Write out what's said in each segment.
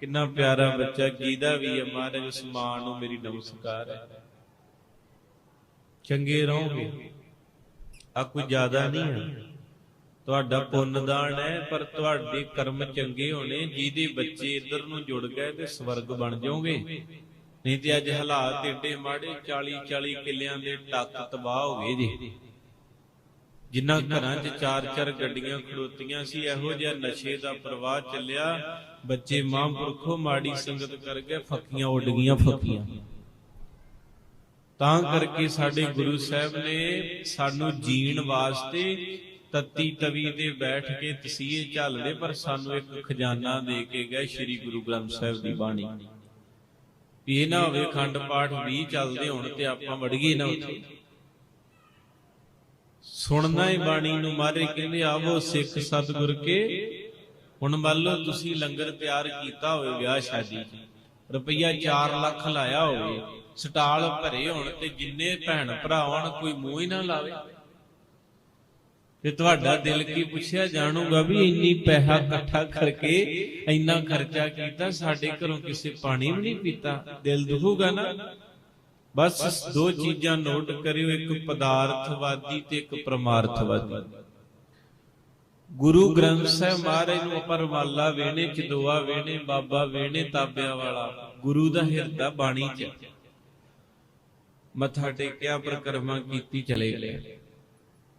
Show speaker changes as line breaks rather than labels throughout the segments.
ਕਿੰਨਾ ਪਿਆਰਾ ਬੱਚਾ ਗੀਦਾ ਵੀ ਹੈ ਮਹਾਰਾਜ, ਉਸ ਮਾਂ ਨੂੰ ਮੇਰੀ ਨਮਸਕਾਰ ਹੈ। ਚੰਗੇ ਰਹੋਗੇ। ਆ ਕੋਈ ਜ਼ਿਆਦਾ ਨਹੀਂ ਹੈ। ਤੁਹਾਡਾ ਪੁੰਨਦਾਨ ਹੈ, ਪਰ ਤੁਹਾਡੇ ਕਰਮ ਚੰਗੇ ਹੋਣੇ, ਜਿਹਦੇ ਬੱਚੇ ਇੱਧਰ ਨੂੰ ਜੁੜ ਗਏ ਤੇ ਸਵਰਗ ਬਣ ਜਾਓਗੇ। ਨਹੀਂ ਤੇ ਅੱਜ ਹਾਲਾਤ ਏਡੇ ਮਾੜੇ 40 40 ਕਿੱਲਿਆਂ ਦੇ ਟੱਕ ਤਬਾਹ ਹੋ ਗਏ ਜੀ। ਜਿਨ੍ਹਾਂ ਘਰਾਂ 'ਚ ਚਾਰ ਚਾਰ ਗੱਡੀਆਂ ਖੜੋਤੀਆਂ ਸੀ, ਇਹੋ ਜਿਹਾ ਨਸ਼ੇ ਦਾ ਪ੍ਰਵਾਹ ਚੱਲਿਆ। ਬੱਚੇ ਮਹਾਂਪੁਰਖੋ ਮਾੜੀ ਸੰਗਤ ਕਰ ਫੱਕੀਆਂ ਉੱਡ ਗਈਆਂ ਫੱਕੀਆਂ। ਤਾਂ ਕਰਕੇ ਸਾਡੇ ਗੁਰੂ ਸਾਹਿਬ ਨੇ ਸਾਨੂੰ ਜੀਣ ਵਾਸਤੇ ਤਤੀ ਤਵੀ ਦੇ ਬੈਠ ਕੇ ਤਸੀਹੇ ਝੱਲਦੇ, ਪਰ ਸਾਨੂੰ ਇੱਕ ਖਜ਼ਾਨਾ ਦੇ ਕੇ ਗਏ ਸ੍ਰੀ ਗੁਰੂ ਗ੍ਰੰਥ ਸਾਹਿਬ ਦੀ ਬਾਣੀ। ਵੀ ਇਹ ਨਾ ਹੋਵੇ ਖੰਡ ਪਾਠ 20 ਚੱਲਦੇ ਹੋਣ ਤੇ ਆਪਾਂ ਵੜੀਏ ਨਾ ਉੱਥੇ। ਸੁਣਨਾ ਹੀ ਬਾਣੀ ਨੂੰ ਮਾਰੇ ਕਹਿੰਦੇ, ਆਵੋ ਸਿੱਖ ਸਤਿਗੁਰ ਕੇ। ਹੁਣ ਮੰਨ ਲਓ ਤੁਸੀਂ ਲੰਗਰ ਤਿਆਰ ਕੀਤਾ ਹੋਵੇ ਵਿਆਹ ਸ਼ਾਦੀ ਰੁਪਈਆ 4 ਲੱਖ ਲਾਇਆ ਹੋਵੇ, ਸਟਾਲ ਭਰੇ ਹੋਣ ਤੇ ਜਿੰਨੇ ਭੈਣ ਭਰਾ ਹੋਣ ਕੋਈ ਮੂੰਹ ਹੀ ਨਾ ਲਾਵੇ। ਤੇ ਤੁਹਾਡਾ ਦਿਲ ਕੀ ਪੁੱਛਿਆ, ਜਾਣੂਗਾ ਵੀ ਇੰਨੀ ਪੈਸਾ ਇਕੱਠਾ ਕਰਕੇ ਇੰਨਾ ਖਰਚਾ ਕੀਤਾ, ਸਾਡੇ ਘਰੋਂ ਕਿਸੇ ਪਾਣੀ ਵੀ ਨਹੀਂ ਪੀਤਾ? ਦਿਲ ਦੁਖੂਗਾ ਨਾ। ਬਸ ਦੋ ਚੀਜ਼ਾਂ ਨੋਟ ਕਰਿਓ, ਇੱਕ ਪਦਾਰਥਵਾਦੀ ਤੇ ਇੱਕ ਪਰਮਾਰਥਵਾਦੀ। ਗੁਰੂ ਗ੍ਰੰਥ ਸਾਹਿਬ ਮਹਾਰਾਜ ਨੂੰ ਪਰਵਾਲਾ ਵੇਣੇ ਚਦੋਆ ਵੇਣੇ ਬਾਬਾ ਵੇਣੇ ਤਾਬਿਆਂ ਵਾਲਾ, ਗੁਰੂ ਦਾ ਹਿਰਦਾ ਬਾਣੀ ਚ। ਮੱਥਾ ਟੇਕਿਆ, ਪ੍ਰਕਰਮਾ ਕੀਤੀ, ਚਲੇ ਗਏ।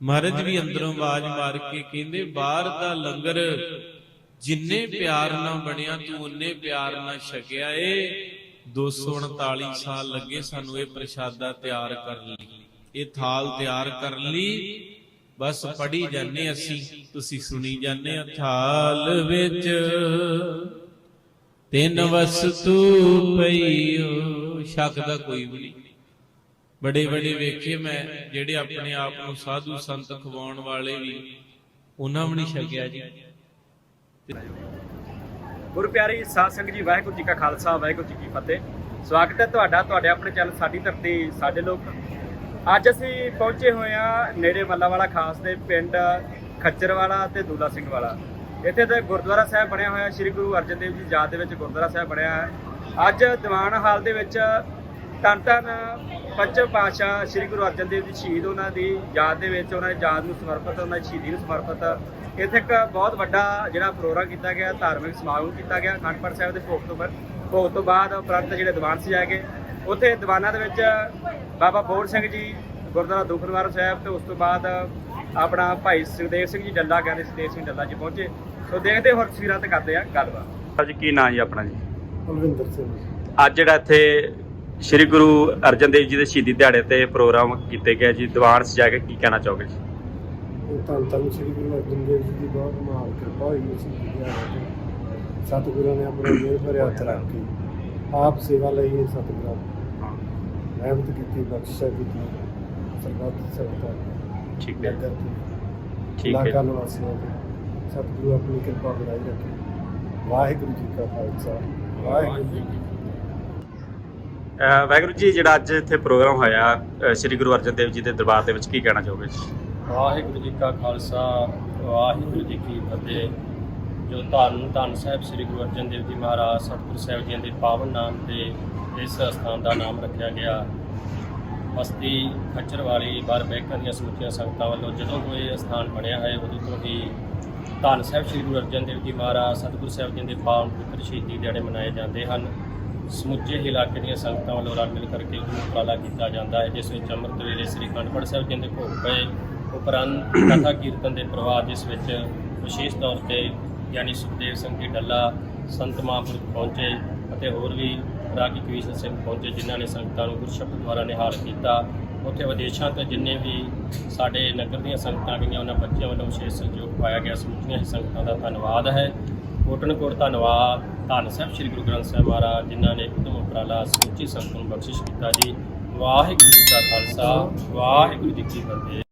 ਮਹਾਰਾਜ ਵੀ ਅੰਦਰੋਂ ਆਵਾਜ਼ ਮਾਰ ਕੇ ਕਹਿੰਦੇ, ਬਾਹਰ ਦਾ ਲੰਗਰ ਜਿੰਨੇ ਪਿਆਰ ਨਾਲ ਬਣਿਆ, ਤੂੰ ਉਨੇ ਪਿਆਰ ਨਾਲ ਛਕਿਆ ਏ। 239 ਸਾਲ ਲੱਗੇ ਸਾਨੂੰ ਇਹ ਪ੍ਰਸ਼ਾਦਾ ਤਿਆਰ ਕਰਨ ਲਈ। ਇਹ ਥਾਲ ਤਿਆਰ ਕਰਨ ਲਈ। ਬਸ ਪੜੀ ਜਾਂਦੇ ਅਸੀਂ। ਤੁਸੀਂ ਸੁਣੀ ਜਾਂਦੇ ਆ ਥਾਲ ਵਿੱਚ। ਤਿੰਨ ਵਸਤੂ ਪਈਓ ਸ਼ੱਕ ਦਾ ਕੋਈ ਵੀ ਨਹੀਂ। ਬੜੇ ਬੜੇ ਵੇਖੇ ਮੈਂ ਜਿਹੜੇ ਆਪਣੇ ਆਪ ਨੂੰ ਸਾਧੂ ਸੰਤ ਖਵਾਉਣ ਵਾਲੇ ਵੀ। ਉਹਨਾਂ ਵੀ ਨਹੀਂ ਛਕਿਆ ਜੀ।
ਗੁਰ ਪਿਆਰੀ ਸਾਧ ਸੰਗਤ ਜੀ, ਵਾਹਿਗੁਰੂ ਜੀ ਕਾ ਖਾਲਸਾ, ਵਾਹਿਗੁਰੂ ਜੀ ਕੀ ਫਤਿਹ। ਸਵਾਗਤ ਹੈ ਤੁਹਾਡਾ, ਤੁਹਾਡੇ ਆਪਣੇ ਚੈਨਲ ਸਾਡੀ ਧਰਤੀ, ਸਾਡੇ ਲੋਕ। ਅੱਜ ਅਸੀਂ ਪਹੁੰਚੇ ਹੋਏ ਆ ਨੇੜੇ ਮੱਲਾਵਾਲਾ ਖਾਸ ਦੇ ਪਿੰਡ ਖੱਚਰਵਾਲਾ ਤੇ ਦੂਲਾ ਸਿੰਘ ਵਾਲਾ। ਇੱਥੇ ਤੇ ਗੁਰਦੁਆਰਾ ਸਾਹਿਬ ਬਣਿਆ ਹੋਇਆ, ਸ੍ਰੀ ਗੁਰੂ ਅਰਜਨ ਦੇਵ ਜੀ ਯਾਦ ਦੇ ਵਿੱਚ ਗੁਰਦੁਆਰਾ ਸਾਹਿਬ ਬਣਿਆ ਹੈ। ਅੱਜ ਦੀਵਾਨ ਹਾਲ ਦੇ ਵਿੱਚ ਧੰਨ ਧੰਨ ਪੰਜਮ ਪਾਤਸ਼ਾਹ ਸ੍ਰੀ ਗੁਰੂ ਅਰਜਨ ਦੇਵ ਜੀ ਸ਼ਹੀਦ ਉਹਨਾਂ ਦੀ ਯਾਦ ਦੇ ਵਿੱਚ ਉਹਨਾਂ ਦੀ ਯਾਦ ਨੂੰ ਸਮਰਪਿਤ ਉਹਨਾਂ ਦੀ ਸ਼ਹੀਦੀ ਨੂੰ ਸਮਰਪਿਤ। ਇੱਥੇ ਇੱਕ ਬਹੁਤ ਵੱਡਾ ਜਿਹੜਾ ਪ੍ਰੋਗਰਾਮ ਕੀਤਾ ਗਿਆ ਧਾਰਮਿਕ ਸਮਾਗਮ ਕੀਤਾ ਗਿਆ ਅਖੰਡ ਪਾਠ ਸਾਹਿਬ ਦੇ ਭੋਗ ਤੋਂ ਬਾਅਦ। ਭੋਗ ਤੋਂ ਬਾਅਦ ਉਪਰੰਤ ਜਿਹੜੇ ਦੀਵਾਨ ਸਜਾਏ ਗਏ। ਉੱਥੇ ਦੀਵਾਨਾਂ ਦੇ ਵਿੱਚ ਬਾਬਾ ਬੋੜ ਸਿੰਘ ਜੀ ਗੁਰਦੁਆਰਾ ਦੁਖਨਵਾਰ ਸਾਹਿਬ ਤੇ ਉਸ ਤੋਂ ਬਾਅਦ ਆਪਣਾ ਭਾਈ ਸੁਖਦੇਵ ਸਿੰਘ ਜੀ ਡੱਲਾ ਕਹਿੰਦੇ ਸੁਖਦੇਵ ਸਿੰਘ ਡੱਲਾ ਜੀ ਪਹੁੰਚੇ। ਸੋ ਦੇਖਦੇ ਹੋਰ ਤਸਵੀਰਾਂ ਤੇ ਕਰਦੇ ਆ ਗੱਲਬਾਤ। ਜੀ ਕੀ ਨਾਂ ਜੀ ਆਪਣਾ ਜੀ?
ਕੁਲਵਿੰਦਰ ਸਿੰਘ
ਅੱਜ ਜਿਹੜਾ ਇੱਥੇ ਸ੍ਰੀ ਗੁਰੂ ਅਰਜਨ ਦੇਵ ਜੀ ਦੇ ਸ਼ਹੀਦੀ ਦਿਹਾੜੇ ਤੇ ਪ੍ਰੋਗਰਾਮ ਕੀਤੇ ਗਏ ਜੀ। ਦੀਵਾਨ ਸਜਾ ਕੇ ਕੀ ਕਹਿਣਾ ਚਾਹੋਗੇ ਜੀ?
ਇਹ ਤਾਂ ਤਾਂ ਸ੍ਰੀ ਗੁਰੂ ਅਰਜਨ ਦੇਵ ਜੀ ਦੀ ਬਹੁਤ ਮਹਾਨ ਕਿਰਪਾ ਹੋਈ ਇਸ ਵਿਦਿਆਲੇ ਤੇ। ਸਤਿਗੁਰਾਂ ਨੇ ਆਪਣੇ ਮੇਰ ਭਰੇ ਹੱਥ ਰੱਖ ਕੇ ਆਪ ਸੇਵਾ ਲਈ ਇਹ ਸਤਿਗੁਰਾਂ ਨੇ ਰਹਿਮਤ ਕੀਤੀ ਬਖਸ਼ਿਸ਼ ਕੀਤੀ ਸਰਬੱਤ ਦੀ ਸਰਕਾਰ
ਠੀਕ ਹੈ।
ਨਗਰ ਤੇ
ਠੀਕ ਹੈ।
ਇਲਾਕਾ ਨਿਵਾਸੀਆਂ ਤੇ ਸਤਿਗੁਰੂ ਆਪਣੀ ਕਿਰਪਾ ਬਣਾਈ ਰੱਖੇ। ਵਾਹਿਗੁਰੂ ਜੀ ਕਾ ਖਾਲਸਾ ਵਾਹਿਗੁਰੂ ਜੀ ਕੀ ਫਤਿਹ
ਵਾਹਿਗੁਰੂ ਜੀ, ਜਿਹੜਾ ਅੱਜ ਇੱਥੇ ਪ੍ਰੋਗਰਾਮ ਹੋਇਆ ਸ੍ਰੀ ਗੁਰੂ ਅਰਜਨ ਦੇਵ ਜੀ ਦੇ ਦਰਬਾਰ ਦੇ ਵਿੱਚ ਕੀ ਕਹਿਣਾ ਚਾਹੋਗੇ
ਵਾਹਿਗੁਰੂ ਜੀ ਕਾ ਖਾਲਸਾ, ਵਾਹਿਗੁਰੂ ਜੀ ਕੀ ਫਤਿਹ। ਜੋ ਧੰਨ ਧੰਨ ਸਾਹਿਬ ਸ੍ਰੀ ਗੁਰੂ ਅਰਜਨ ਦੇਵ ਜੀ ਮਹਾਰਾਜ, ਸਤਿਗੁਰੂ ਸਾਹਿਬ ਜੀ ਦੇ ਪਾਵਨ ਨਾਮ ਤੇ ਇਸ ਸਥਾਨ ਦਾ ਨਾਮ ਰੱਖਿਆ ਗਿਆ। ਬਸਤੀ ਖੱਚਰ ਵਾਲੀ ਬਾਰ ਬੈਕਾਂ ਦੀਆਂ ਸਮੁੱਚੀਆਂ ਸੰਗਤਾਂ ਵੱਲੋਂ ਜਦੋਂ ਕੋਈ ਇਹ ਸਥਾਨ ਬਣਿਆ ਹੈ ਉਦੋਂ ਤੋਂ ਹੀ ਧੰਨ ਸਾਹਿਬ ਸ੍ਰੀ ਗੁਰੂ ਅਰਜਨ ਦੇਵ ਜੀ ਮਹਾਰਾਜ, ਸਤਿਗੁਰੂ ਸਾਹਿਬ ਜੀ ਦੇ ਪਾਵਨ ਪਵਿੱਤਰ ਸ਼ਹੀਦੀ ਦਿਹਾੜੇ ਮਨਾਏ ਜਾਂਦੇ ਹਨ। ਸਮੁੱਚੇ ਹੀ ਇਲਾਕੇ ਦੀਆਂ ਸੰਗਤਾਂ ਵੱਲੋਂ ਰਲ ਮਿਲ ਕਰਕੇ ਉਹਨੂੰ ਉਪਰਾਲਾ ਕੀਤਾ ਜਾਂਦਾ ਹੈ, ਜਿਸ ਵਿੱਚ ਅੰਮ੍ਰਿਤ ਵੇਲੇ ਸ੍ਰੀ ਅਖੰਡ ਸਾਹਿਬ ਜੀ ਦੇ ਭੋਗ ਪਏ। ਉਪਰੰਤ ਕਥਾ ਕੀਰਤਨ ਦੇ ਪ੍ਰਵਾਹ, ਜਿਸ ਵਿੱਚ ਵਿਸ਼ੇਸ਼ ਤੌਰ ਤੇ ਯਾਨੀ ਸੁਖਦੇਵ ਸਿੰਘ ਜੀ ਡੱਲਾ, ਸੰਤ ਮਹਾਂਪੁਰਖ ਪਹੁੰਚੇ ਅਤੇ ਹੋਰ ਵੀ ਰਾਗੀ ਕਵੀਸ਼ਰ ਸਿੰਘ ਪਹੁੰਚੇ, ਜਿਨ੍ਹਾਂ ਨੇ ਸੰਗਤਾਂ ਨੂੰ ਗੁਰਸ਼ਬਦ ਦੁਆਰਾ ਨਿਹਾਲ ਕੀਤਾ। ਉੱਥੇ ਵਿਦੇਸ਼ਾਂ ਤੋਂ ਜਿੰਨੇ ਵੀ ਸਾਡੇ ਨਗਰ ਦੀਆਂ ਸੰਗਤਾਂ ਗਈਆਂ, ਉਹਨਾਂ ਬੱਚਿਆਂ ਵੱਲੋਂ ਵਿਸ਼ੇਸ਼ ਸਹਿਯੋਗ ਪਾਇਆ ਗਿਆ। ਸਮੁੱਚੀਆਂ ਹੀ ਸੰਗਤਾਂ ਦਾ ਧੰਨਵਾਦ ਹੈ। ਕੋਟਨਕੋਟ ਧੰਨਵਾਦ। ਧੰਨ ਸਾਹਿਬ, ਸ੍ਰੀ ਗੁਰੂ ਗ੍ਰੰਥ ਸਾਹਿਬ ਮਹਾਰਾਜ, ਜਿਨ੍ਹਾਂ ਨੇ ਉਤਮ ਉਪਰਾਲਾ ਸਮੁੱਚੀ ਸੰਗਤ ਨੂੰ ਬਖਸ਼ਿਸ਼ ਕੀਤਾ ਜੀ। ਵਾਹਿਗੁਰੂ ਜੀ ਕਾ ਖਾਲਸਾ, ਵਾਹਿਗੁਰੂ ਜੀ ਕੀ ਫਤਿਹ।